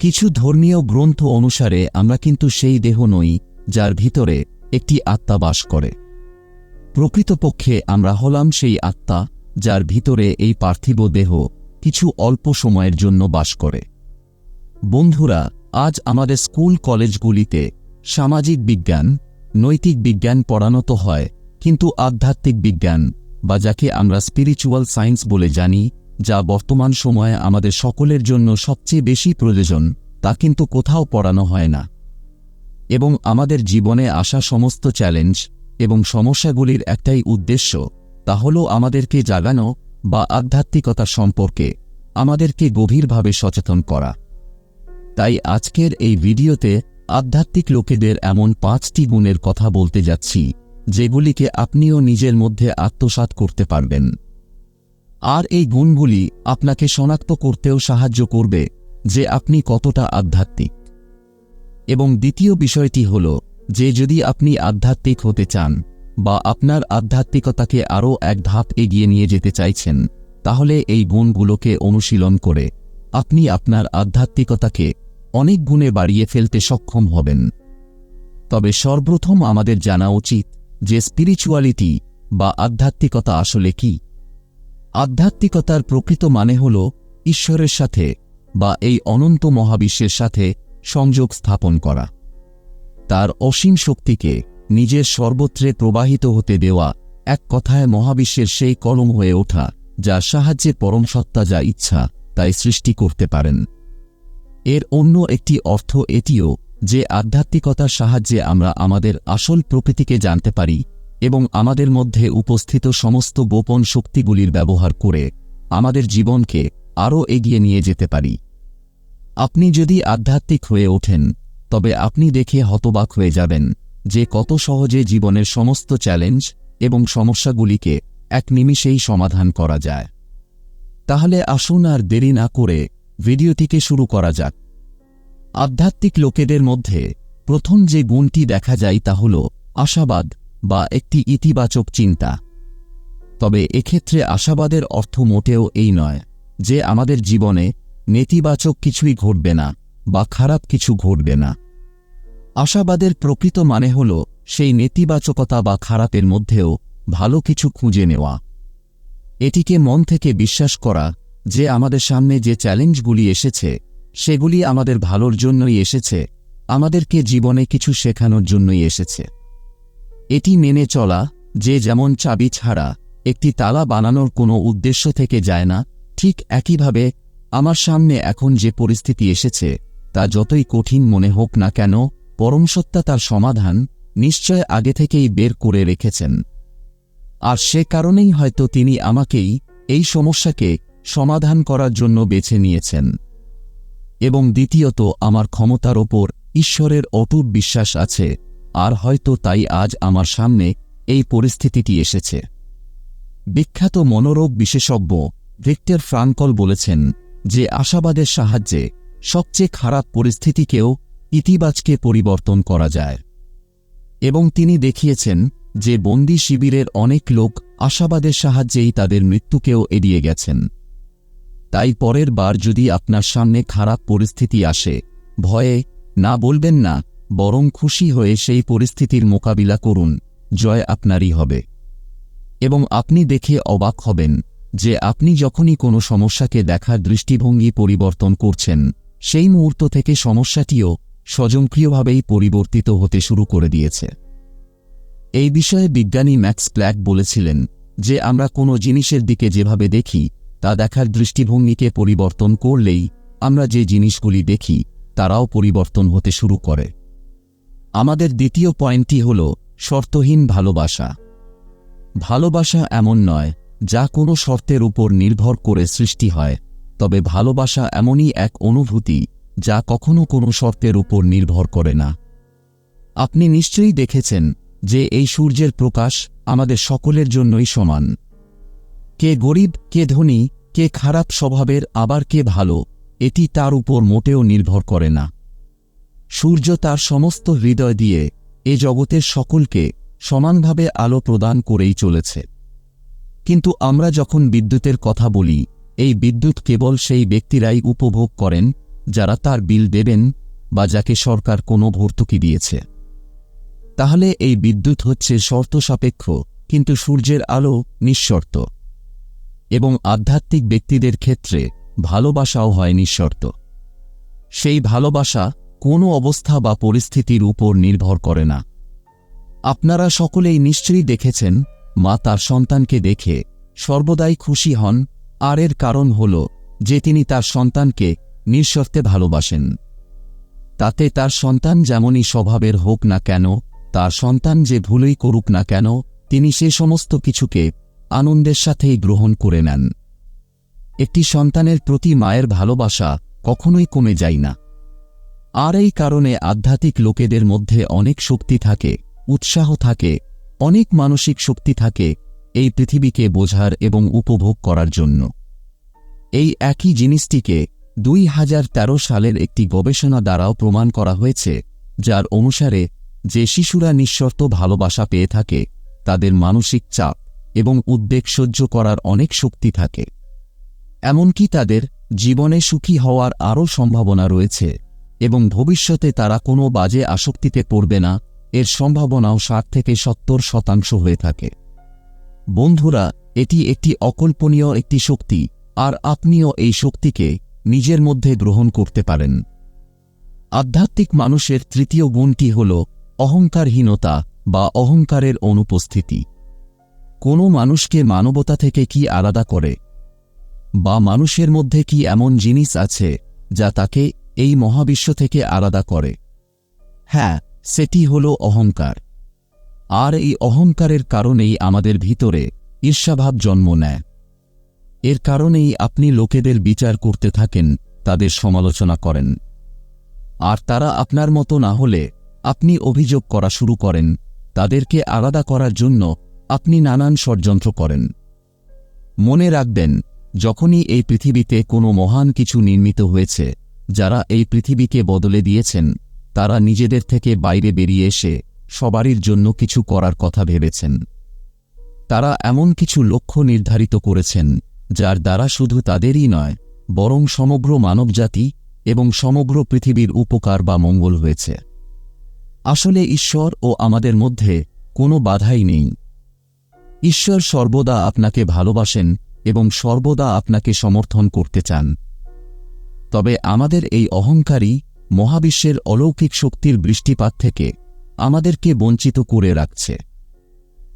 কিছু ধর্মীয় গ্রন্থ অনুসারে আমরা কিন্তু সেই দেহ নই, যার ভিতরে একটি আত্মা বাস করে। প্রকৃতপক্ষে আমরা হলাম সেই আত্মা, যার ভিতরে এই পার্থিব দেহ কিছু অল্প সময়ের জন্য বাস করে। বন্ধুরা, আজ আমাদের স্কুল কলেজগুলিতে সামাজিক বিজ্ঞান, নৈতিক বিজ্ঞান পড়ানো তো হয়, কিন্তু আধ্যাত্মিক বিজ্ঞান, বা যাকে আমরা স্পিরিচুয়াল সায়েন্স বলে জানি যা বর্তমান সময়ে আমাদের সকলের জন্য সবচেয়ে বেশি প্রয়োজন, তা কিন্তু কোথাও পড়ানো হয় না। এবং আমাদের জীবনে আসা সমস্ত চ্যালেঞ্জ এবং সমস্যাগুলির একটাই উদ্দেশ্য, তা হল আমাদেরকে জাগানো বা আধ্যাত্মিকতা সম্পর্কে আমাদেরকে গভীরভাবে সচেতন করা। তাই আজকের এই ভিডিওতে আধ্যাত্মিক লোকেদের এমন পাঁচটি গুণের কথা বলতে যাচ্ছি, যেগুলিকে আপনিও নিজের মধ্যে আত্মসাৎ করতে পারবেন। আর এই গুণগুলি আপনাকে শনাক্ত করতেও সাহায্য করবে যে আপনি কতটা আধ্যাত্মিক। এবং দ্বিতীয় বিষয়টি হল যে যদি আপনি আধ্যাত্মিক হতে চান বা আপনার আধ্যাত্মিকতাকে আরও এক ধাপ এগিয়ে নিয়ে যেতে চাইছেন, তাহলে এই গুণগুলোকে অনুশীলন করে আপনি আপনার আধ্যাত্মিকতাকে অনেক গুণে বাড়িয়ে ফেলতে সক্ষম হবেন। তবে সর্বপ্রথম আমাদের জানা উচিত যে স্পিরিচুয়ালিটি বা আধ্যাত্মিকতা আসলে কি। আধ্যাত্মিকতার প্রকৃত মানে হল ঈশ্বরের সাথে বা এই অনন্ত মহাবিশ্বের সাথে সংযোগ স্থাপন করা। তার অসীম শক্তিকে নিজের সর্বত্রে প্রবাহিত হতে দেওয়া এক কথায় মহাবিশ্বের সেই কলম হয়ে ওঠা যার সাহায্যে পরম সত্তা যা ইচ্ছা তাই সৃষ্টি করতে পারেন। এর অন্য একটি অর্থ এটিও যে আধ্যাত্মিকতার সাহায্যে আমরা আমাদের আসল প্রকৃতিকে জানতে পারি এবং আমাদের মধ্যে উপস্থিত সমস্ত গোপন শক্তিগুলির ব্যবহার করে আমাদের জীবনকে আরও এগিয়ে নিয়ে যেতে পারি। আপনি যদি আধ্যাত্মিক হয়ে ওঠেন, তবে আপনি দেখে হতবাক হয়ে যাবেন যে কত সহজে জীবনের সমস্ত চ্যালেঞ্জ এবং সমস্যাগুলিকে এক নিমিষেই সমাধান করা যায়। তাহলে আসুন আর দেরি না করে ভিডিওটিকে শুরু করা যাক। আধ্যাত্মিক লোকেদের মধ্যে প্রথম যে গুণটি দেখা যায় তা হল আশাবাদ। বা একটি ইতিবাচক চিন্তা। তবে এক্ষেত্রে আশাবাদের অর্থ মোটেও এই নয় যে আমাদের জীবনে নেতিবাচক কিছুই ঘটবে না বা খারাপ কিছু ঘটবে না। আশাবাদের প্রকৃত মানে হল সেই নেতিবাচকতা বা খারাপের মধ্যেও ভালো কিছু খুঁজে নেওয়া। এটিকে মন থেকে বিশ্বাস করা যে আমাদের সামনে যে চ্যালেঞ্জগুলি এসেছে, সেগুলি আমাদের ভালোর জন্যই এসেছে, আমাদেরকে জীবনে কিছু শেখানোর জন্যই এসেছে। এটি মেনে চলা যে যেমন চাবি ছাড়া একটি তালা বানানোর কোনো উদ্দেশ্য থেকে যায় না, ঠিক একইভাবে আমার সামনে এখন যে পরিস্থিতি এসেছে, তা যতই কঠিন মনে হোক না কেন পরমসত্তা তার সমাধান নিশ্চয় আগে থেকেই বের করে রেখেছেন। আর সে কারণেই হয়তো তিনি আমাকেই এই সমস্যাকে সমাধান করার জন্য বেছে নিয়েছেন। এবং দ্বিতীয়ত, আমার ক্ষমতার ওপর ঈশ্বরের অটুট বিশ্বাস আছে। আর হয়তো তাই আজ আমার সামনে এই পরিস্থিতিটি এসেছে। বিখ্যাত মনোরোগ বিশেষজ্ঞ ভিক্টর ফ্রাঙ্কল বলেছেন যে আশাবাদের সাহায্যে সবচেয়ে খারাপ পরিস্থিতিকেও ইতিবাচকে পরিবর্তন করা যায়। এবং তিনি দেখিয়েছেন যে বন্দি শিবিরের অনেক লোক আশাবাদের সাহায্যেই তাদের মৃত্যুকেও এড়িয়ে গেছেন। তাই পরের বার যদি আপনার সামনে খারাপ পরিস্থিতি আসে, ভয়ে না বলবেন না বরং খুশি হয়ে সেই পরিস্থিতির মোকাবিলা করুন, জয় আপনারই হবে। এবং আপনি দেখে অবাক হবেন যে আপনি যখনই কোনো সমস্যাকে দেখার দৃষ্টিভঙ্গি পরিবর্তন করছেন, সেই মুহূর্ত থেকে সমস্যাটিও স্বজনক্রিয়ভাবেই পরিবর্তিত হতে শুরু করে দিয়েছে। এই বিষয়ে বিজ্ঞানী ম্যাক্স প্ল্যাক বলেছিলেন যে আমরা কোনো জিনিসের দিকে যেভাবে দেখি, তা দেখার দৃষ্টিভঙ্গিকে পরিবর্তন করলেই আমরা যে জিনিসগুলি দেখি, তারাও পরিবর্তন হতে শুরু করে। আমাদের দ্বিতীয় পয়েন্টটি হল শর্তহীন ভালোবাসা। ভালোবাসা এমন নয়, যা কোনো শর্তের উপর নির্ভর করে সৃষ্টি হয়, তবে ভালোবাসা এমনই এক অনুভূতি, যা কখনো কোনো শর্তের উপর নির্ভর করে না। আপনি নিশ্চয়ই দেখেছেন যে এই সূর্যের প্রকাশ আমাদের সকলের জন্যই সমান। কে গরিব, কে ধনী, কে খারাপ স্বভাবের, আবার কে ভালো, এটি তার উপর মোটেও নির্ভর করে না। সূর্য তার সমস্ত হৃদয় দিয়ে এ জগতের সকলকে সমানভাবে আলো প্রদান করেই চলেছে। কিন্তু আমরা যখন বিদ্যুতের কথা বলি, এই বিদ্যুৎ কেবল সেই ব্যক্তিরাই উপভোগ করেন, যারা তার বিল দেবেন বা যাকে সরকার কোনো ভর্তুকি দিয়েছে। তাহলে এই বিদ্যুৎ হচ্ছে শর্ত সাপেক্ষ, কিন্তু সূর্যের আলো নিঃশর্ত। এবং আধ্যাত্মিক ব্যক্তিদের ক্ষেত্রে ভালোবাসাও হয় নিঃশর্ত। সেই ভালোবাসা কোনো অবস্থা বা পরিস্থিতির উপর নির্ভর করে না। আপনারা সকলেই নিশ্চয়ই দেখেছেন, মা তার সন্তানকে দেখে সর্বদাই খুশি হন, আর এর কারণ হল যে তিনি তার সন্তানকে নিঃশর্তে ভালোবাসেন। তাতে তার সন্তান যেমনই স্বভাবের হোক না কেন, তার সন্তান যে ভুলই করুক না কেন, তিনি সে সমস্ত কিছুকে আনন্দের সাথেই গ্রহণ করে নেন। একটি সন্তানের প্রতি মায়ের ভালোবাসা কখনোই কমে যায় না। আর এই কারণে আধ্যাত্মিক লোকেদের মধ্যে অনেক শক্তি থাকে, উৎসাহ থাকে, অনেক মানসিক শক্তি থাকে এই পৃথিবীকে বোঝার এবং উপভোগ করার জন্য। এই একই জিনিসটিকে দুই হাজার তেরো সালের একটি গবেষণা দ্বারাও প্রমাণ করা হয়েছে, যার অনুসারে যে শিশুরা নিঃশর্ত ভালোবাসা পেয়ে থাকে, তাদের মানসিক চাপ এবং উদ্বেগ সহ্য করার অনেক শক্তি থাকে। এমনকি তাদের জীবনে সুখী হওয়ার আরও সম্ভাবনা রয়েছে। এবং ভবিষ্যতে তারা কোনো বাজে আসক্তিতে পড়বে না, এর সম্ভাবনাও ষাট থেকে সত্তর শতাংশ হয়ে থাকে। বন্ধুরা, এটি একটি অকল্পনীয় একটি শক্তি, আর আপনিও এই শক্তিকে নিজের মধ্যে গ্রহণ করতে পারেন। আধ্যাত্মিক মানুষের তৃতীয় গুণটি হল অহংকারহীনতা বা অহংকারের অনুপস্থিতি। কোনো মানুষকে মানবতা থেকে কি আলাদা করে? বা মানুষের মধ্যে কি এমন জিনিস আছে, যা তাকে এই মহাবিশ্ব থেকে আলাদা করে। হ্যাঁ সেটি হল অহংকার। আর এই অহংকারের কারণেই আমাদের ভিতরে ঈর্ষাভাব জন্ম নেয়। এর কারণেই আপনি লোকেদের বিচার করতে থাকেন, তাদের সমালোচনা করেন। আর তারা আপনার মতো না হলে আপনি অভিযোগ করা শুরু করেন, তাদেরকে আলাদা করার জন্য আপনি নানান ষড়যন্ত্র করেন। মনে রাখবেন, যখনই এই পৃথিবীতে কোনো মহান কিছু নির্মিত হয়েছে যারা এই পৃথিবীকে বদলে দিয়েছেন, তারা নিজেদের থেকে বাইরে বেরিয়ে এসে সবারই জন্য কিছু করার কথা ভেবেছেন। তারা এমন কিছু লক্ষ্য নির্ধারিত করেছেন, যার দ্বারা শুধু তাদেরই নয়, বরং সমগ্র মানবজাতি এবং সমগ্র পৃথিবীর উপকার বা মঙ্গল হয়েছে। আসলে ঈশ্বর ও আমাদের মধ্যে কোনো বাধাই নেই। ঈশ্বর সর্বদা আপনাকে ভালোবাসেন এবং সর্বদা আপনাকে সমর্থন করতে চান। তবে আমাদের এই অহংকারী মহাবিশ্বের অলৌকিক শক্তির বৃষ্টিপাত থেকে আমাদেরকে বঞ্চিত করে রাখছে।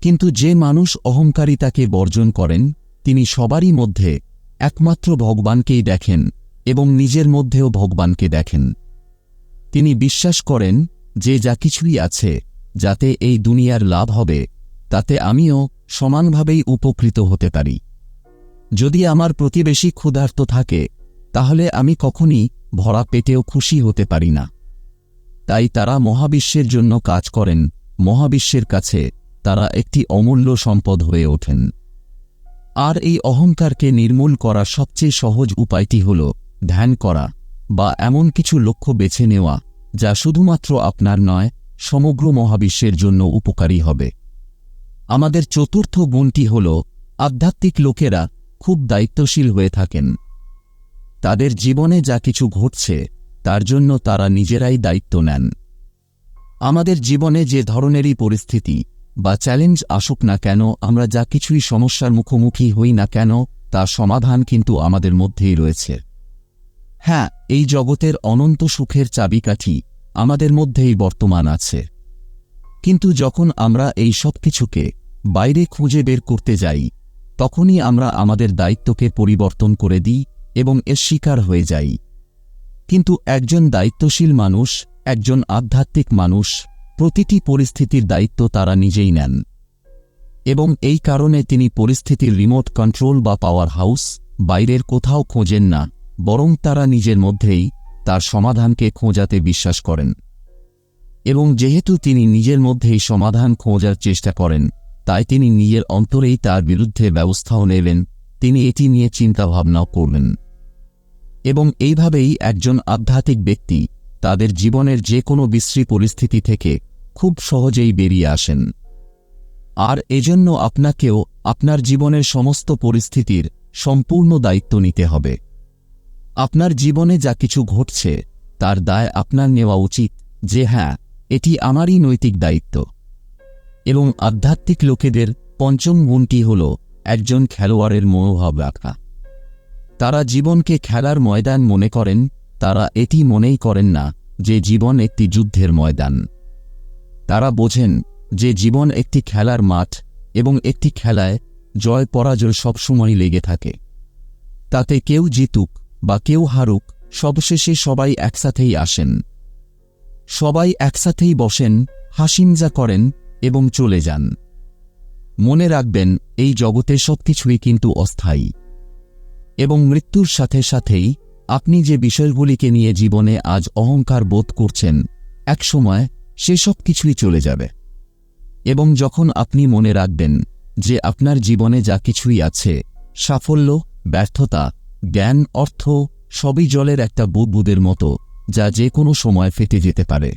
কিন্তু যে মানুষ অহংকারিতাকে বর্জন করেন, তিনি সবারই মধ্যে একমাত্র ভগবানকেই দেখেন এবং নিজের মধ্যেও ভগবানকে দেখেন। তিনি বিশ্বাস করেন যে যা কিছুই আছে, যাতে এই দুনিয়ার লাভ হবে, তাতে আমিও সমানভাবেই উপকৃত হতে পারি। যদি আমার প্রতিবেশী ক্ষুধার্ত থাকে তাহলে আমি কখনই ভরা পেটেও খুশি হতে পারি না। তাই তারা মহাবিশ্বের জন্য কাজ করেন, মহাবিশ্বের কাছে তারা একটি অমূল্য সম্পদ হয়ে ওঠেন। আর এই অহংকারকে নির্মূল করা সবচেয়ে সহজ উপায়টি হল ধ্যান করা বা এমন কিছু লক্ষ্য বেছে নেওয়া যা শুধুমাত্র আপনার নয়, সমগ্র মহাবিশ্বের জন্য উপকারী হবে। আমাদের চতুর্থ গুণটি হল আধ্যাত্মিক লোকেরা খুব দায়িত্বশীল হয়ে থাকেন। তাদের জীবনে যা কিছু ঘটছে, তার জন্য তারা নিজেরাই দায়িত্ব নেন। আমাদের জীবনে যে ধরনেরই পরিস্থিতি বা চ্যালেঞ্জ আসুক না কেন, আমরা যা কিছুই সমস্যার মুখোমুখি হই না কেন তার সমাধান কিন্তু আমাদের মধ্যেই রয়েছে। হ্যাঁ এই জগতের অনন্ত সুখের চাবিকাঠি আমাদের মধ্যেই বর্তমান আছে। কিন্তু যখন আমরা এই সব কিছুকে বাইরে খুঁজে বের করতে যাই, তখনই আমরা আমাদের দায়িত্বকে পরিবর্তন করে দিই এবং এর শিকার হয়ে যাই। কিন্তু একজন দায়িত্বশীল মানুষ, একজন আধ্যাত্মিক মানুষ, প্রতিটি পরিস্থিতির দায়িত্ব তারা নিজেই নেন। এবং এই কারণে তিনি পরিস্থিতির রিমোট কন্ট্রোল বা পাওয়ার হাউস, বাইরের কোথাও খোঁজেন না, বরং তারা নিজের মধ্যেই তার সমাধানকে খোঁজাতে বিশ্বাস করেন। এবং যেহেতু তিনি নিজের মধ্যেই সমাধান খোঁজার চেষ্টা করেন, তাই তিনি নিজের অন্তরেই তার বিরুদ্ধে ব্যবস্থাও নেবেন, তিনি এটি নিয়ে চিন্তাভাবনাও করবেন। এবং এইভাবেই একজন আধ্যাত্মিক ব্যক্তি তাদের জীবনের যে কোনো বিশ্রী পরিস্থিতি থেকে খুব সহজেই বেরিয়ে আসেন। আর এজন্য আপনাকেও আপনার জীবনের সমস্ত পরিস্থিতির সম্পূর্ণ দায়িত্ব নিতে হবে। আপনার জীবনে যা কিছু ঘটছে, তার দায় আপনার নেওয়া উচিত যে হ্যাঁ এটি আমারই নৈতিক দায়িত্ব। এবং আধ্যাত্মিক লোকেদের পঞ্চম গুণটি হল একজন খেলোয়াড়ের মনোভাব রাখা। তারা জীবনকে খেলার ময়দান মনে করেন, তারা এটি মনেই করেন না যে জীবন একটি যুদ্ধের ময়দান। তারা বোঝেন যে জীবন একটি খেলার মাঠ এবং একটি খেলায় জয় পরাজয় সবসময় লেগে থাকে। তাতে কেউ জিতুক বা কেউ হারুক, সবশেষে সবাই একসাথেই আসেন। সবাই একসাথেই বসেন, হাসিমজা করেন এবং চলে যান। মনে রাখবেন, এই জগতে সবকিছুই কিন্তু অস্থায়ী। এবং মৃত্যুর সাথে সাথেই আপনি যে বিষয়গুলিকে নিয়ে জীবনে আজ অহংকার বোধ করছেন একসময় সেসব কিছুই চলে যাবে। এবং যখন আপনি মনে রাখবেন যে আপনার জীবনে যা কিছুই আছে, সাফল্য, ব্যর্থতা, জ্ঞান, অর্থ, সবই জলের একটা বুদবুদের মতো যা যে কোনো সময় ফেটে যেতে পারে।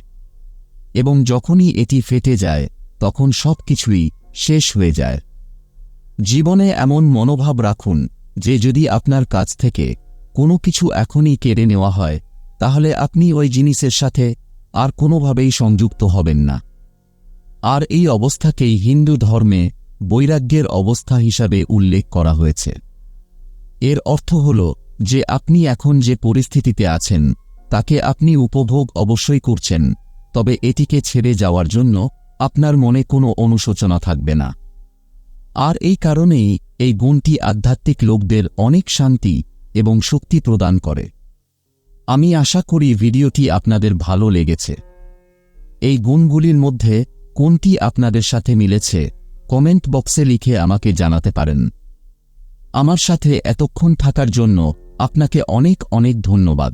এবং যখনই এটি ফেটে যায়, তখন সব কিছুই শেষ হয়ে যায়। জীবনে এমন মনোভাব রাখুন যে যদি আপনার কাছ থেকে কোনো কিছু এখনই কেড়ে নেওয়া হয়, তাহলে আপনি ওই জিনিসের সাথে আর কোনোভাবেই সংযুক্ত হবেন না। আর এই অবস্থাকেই হিন্দু ধর্মে বৈরাগ্যের অবস্থা হিসাবে উল্লেখ করা হয়েছে। এর অর্থ হল যে আপনি এখন যে পরিস্থিতিতে আছেন, তাকে আপনি উপভোগ অবশ্যই করছেন, তবে এটিকে ছেড়ে যাওয়ার জন্য আপনার মনে কোনো অনুশোচনা থাকবে না। আর এই কারণেই এই গুণটি আধ্যাত্মিক লোকদের অনেক শান্তি এবং শক্তি প্রদান করে। আমি আশা করি ভিডিওটি আপনাদের ভালো লেগেছে। এই গুণগুলির মধ্যে কোনটি আপনাদের সাথে মিলেছে, কমেন্ট বক্সে লিখে আমাকে জানাতে পারেন। আমার সাথে এতক্ষণ থাকার জন্য আপনাকে অনেক অনেক ধন্যবাদ।